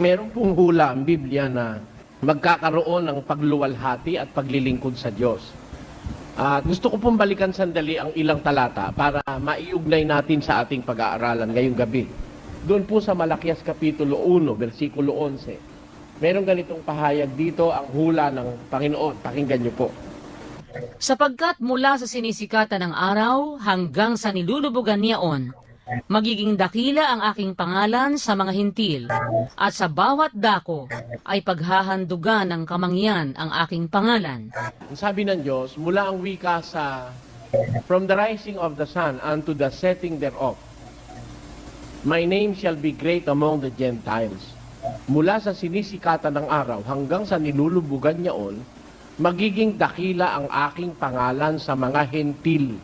Meron pong hula ang Biblia na magkakaroon ng pagluwalhati at paglilingkod sa Diyos. At gusto ko pong balikan sandali ang ilang talata para maiugnay natin sa ating pag-aaralan ngayong gabi. Doon po sa Malakias Kapitulo 1, versikulo 11. Meron ganitong pahayag dito ang hula ng Panginoon. Pakinggan niyo po. Sapagkat mula sa sinisikatan ng araw hanggang sa nilulubugan niyaon, magiging dakila ang aking pangalan sa mga hintil, at sa bawat dako ay paghahandugan ng kamangyan ang aking pangalan. Ang sabi ng Diyos, mula ang wika sa From the rising of the sun unto the setting thereof, My name shall be great among the Gentiles. Mula sa sinisikatan ng araw hanggang sa nilulubugan niyaon, magiging dakila ang aking pangalan sa mga hentil.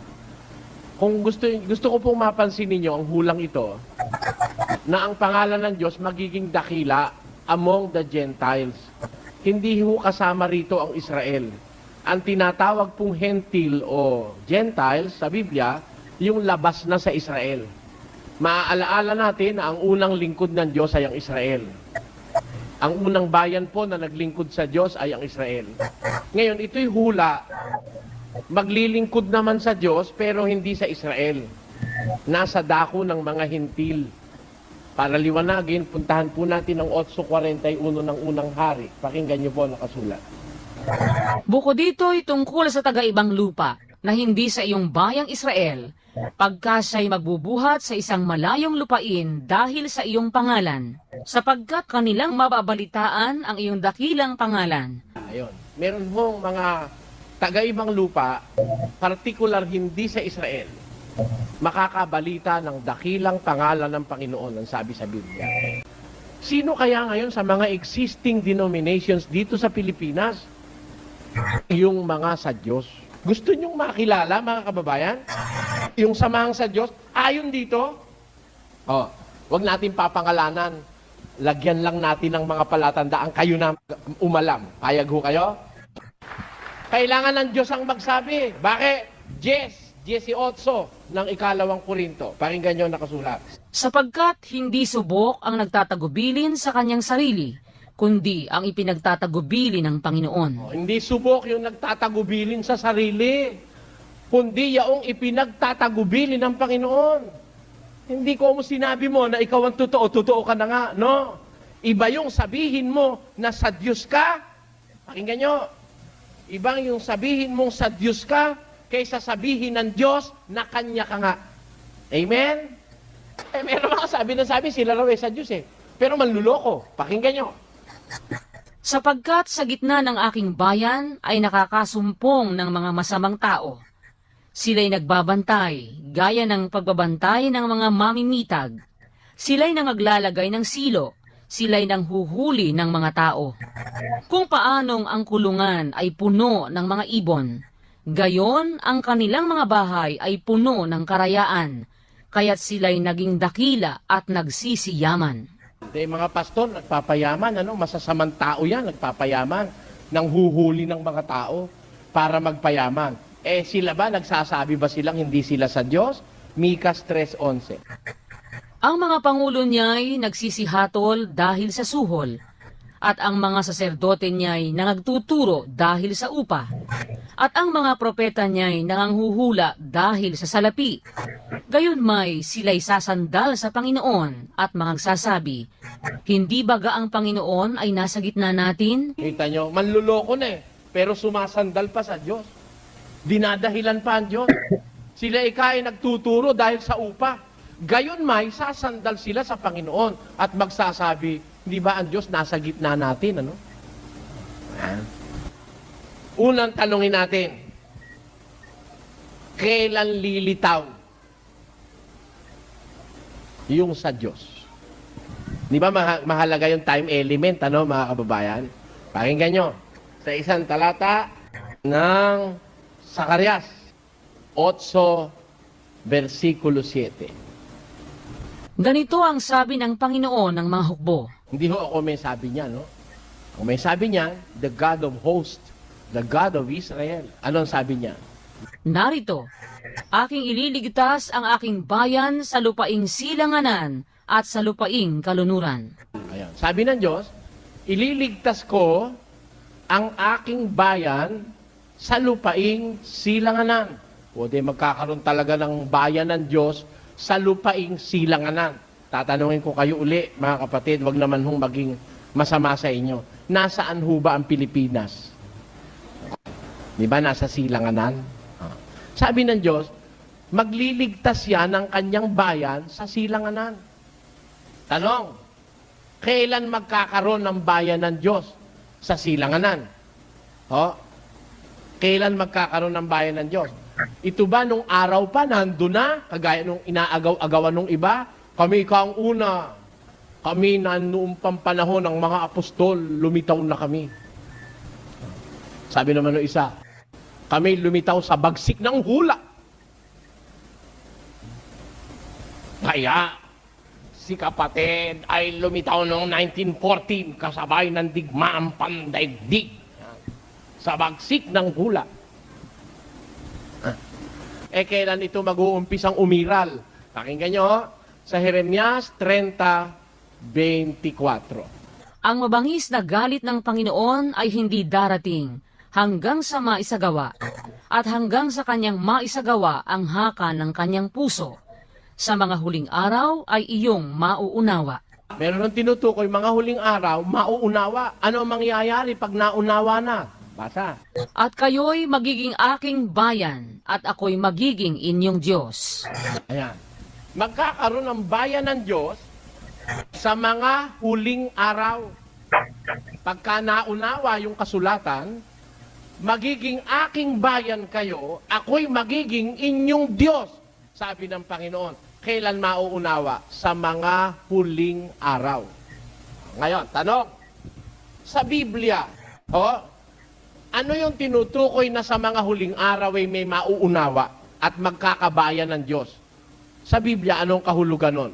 Kung gusto, gusto ko pong mapansin ninyo ang hulang ito, na ang pangalan ng Diyos magiging dakila among the Gentiles. Hindi ho kasama rito ang Israel. Ang tinatawag pong hentil o Gentiles sa Biblia, yung labas na sa Israel. Maaalaala natin na ang unang lingkod ng Diyos ay ang Israel. Ang unang bayan po na naglingkod sa Diyos ay ang Israel. Ngayon, ito'y hula. Maglilingkod naman sa Diyos pero hindi sa Israel. Nasa dako ng mga hintil. Para liwanagin, puntahan po natin ang 8.41 ng unang hari. Pakinggan niyo po ang nakasulat. Bukod dito ay tungkol sa taga-ibang lupa na hindi sa iyong bayang Israel, pagka siya'y magbubuhat sa isang malayong lupain dahil sa iyong pangalan, sapagkat kanilang mababalitaan ang iyong dakilang pangalan. Ayun. Meron hong mga taga-ibang lupa, partikular hindi sa Israel, makakabalita ng dakilang pangalan ng Panginoon, ang sabi sa Biblia. Sino kaya ngayon sa mga existing denominations dito sa Pilipinas? Yung mga sa Diyos. Gusto nyong makilala, mga kababayan? Yung samahang sa Diyos, ayon dito? Oh, wag natin papangalanan. Lagyan lang natin ng mga palatandaan kayo na umalam. Payag ho kayo? Kailangan ng Diyos ang magsabi. Bakit? Yes, 18 ng ikalawang Korinto. Pakinggan nyo ang nakasulat. Sapagkat hindi subok ang nagtatagubilin sa kanyang sarili, kundi ang ipinagtatagubilin ng Panginoon. Oh, hindi subok yung nagtatagubilin sa sarili, kundi yaong ipinagtatagubilin ng Panginoon. Hindi ko mo sinabi mo na ikaw ang totoo, totoo ka na nga, no? Iba yung sabihin mo na sa Diyos ka. Pakinggan nyo. Ibang yung sabihin mong sa Diyos ka, kaysa sabihin ng Diyos na Kanya ka nga. Amen? Eh, meron mga sabi na sabi, sila raw eh sa Diyos eh. Pero manluloko. Pakinggan nyo. Sapagkat sa gitna ng aking bayan ay nakakasumpong ng mga masamang tao. Sila'y nagbabantay, gaya ng pagbabantay ng mga mamimitag. Sila'y nangaglalagay ng silo, sila'y nanghuhuli ng mga tao. Kung paanong ang kulungan ay puno ng mga ibon, gayon ang kanilang mga bahay ay puno ng karayaan, kaya't sila'y naging dakila at nagsisiyaman. Hindi, mga pastor, nagpapayaman, ano, masasamang tao yan, nagpapayaman, nang huhuli ng mga tao para magpayaman. Eh, sila ba, nagsasabi ba silang hindi sila sa Diyos? Mikas 3.11. Ang mga pangulo niya'y nagsisihatol dahil sa suhol, at ang mga saserdote niya'y nangagtuturo dahil sa upa, at ang mga propeta niya'y nanganghuhula dahil sa salapi. Gayon may sila'y sasandal sa Panginoon at magsasabi, Hindi baga ang Panginoon ay nasa gitna natin? Kita nyo, manluloko na eh, pero sumasandal pa sa Diyos. Dinadahilan pa ang Diyos. Sila ikay nagtuturo dahil sa upa. Gayon may, sasandal sila sa Panginoon at magsasabi, di ba ang Diyos nasa gitna natin, ano? Ayan. Unang tanongin natin, kailan lilitaw yung sa Diyos? Di ba maha- mahalaga yung time element, ano mga kababayan? Pakinggan nyo. Sa isang talata ng Sakarias, 8, versikulo 7. Ganito ang sabi ng Panginoon ng mga hukbo. Hindi ho ako may sabi niya, no? Kung may sabi niya, the God of hosts, the God of Israel. Ano ang sabi niya? Narito, aking ililigtas ang aking bayan sa lupaing silanganan at sa lupaing kalunuran. Ayan. Yan. Sabi ng Diyos, ililigtas ko ang aking bayan sa lupaing silanganan. Di magkakaroon talaga ng bayan ng Diyos sa lupaing silanganan. Tatanungin ko kayo uli, mga kapatid, wag naman hong maging masama sa inyo. Nasaan ho ba ang Pilipinas? Di ba nasa silanganan? Sabi ng Diyos, magliligtas yan ng kanyang bayan sa silanganan. Tanong, kailan magkakaroon ng bayan ng Diyos sa silanganan? O, kailan magkakaroon ng bayan ng Diyos? Ito ba nung araw pa, nandun na, kagaya nung inaagaw-agawan nung iba? Kami ka una. Kami na noong pampanahon ng mga apostol, lumitaw na kami. Sabi naman ng isa, kami lumitaw sa bagsik ng hula. Kaya, si kapatid ay lumitaw noong 1914 kasabay ng digmaang pandaigdig sa bagsik ng hula. Eh, kailan ito mag-uumpisang umiral? Pakinggan nyo, sa Jeremias 30:24. Ang mabangis na galit ng Panginoon ay hindi darating hanggang sa maisagawa at hanggang sa kanyang maisagawa ang haka ng kanyang puso. Sa mga huling araw ay iyong mauunawa. Meron ng tinutukoy, mga huling araw, mauunawa. Ano ang mangyayari pag naunawa na? Basa. At kayo'y magiging aking bayan at ako'y magiging inyong Diyos. Ayan. Magkakaroon ng bayan ng Diyos sa mga huling araw. Pagka naunawa yung kasulatan, magiging aking bayan kayo, ako'y magiging inyong Diyos, sabi ng Panginoon. Kailan mauunawa? Sa mga huling araw. Ngayon, tanong, sa Biblia, oh, ano yung tinutukoy na sa mga huling araw ay may mauunawa at magkakabayan ng Diyos? Sa Biblia, anong kahulugan nun?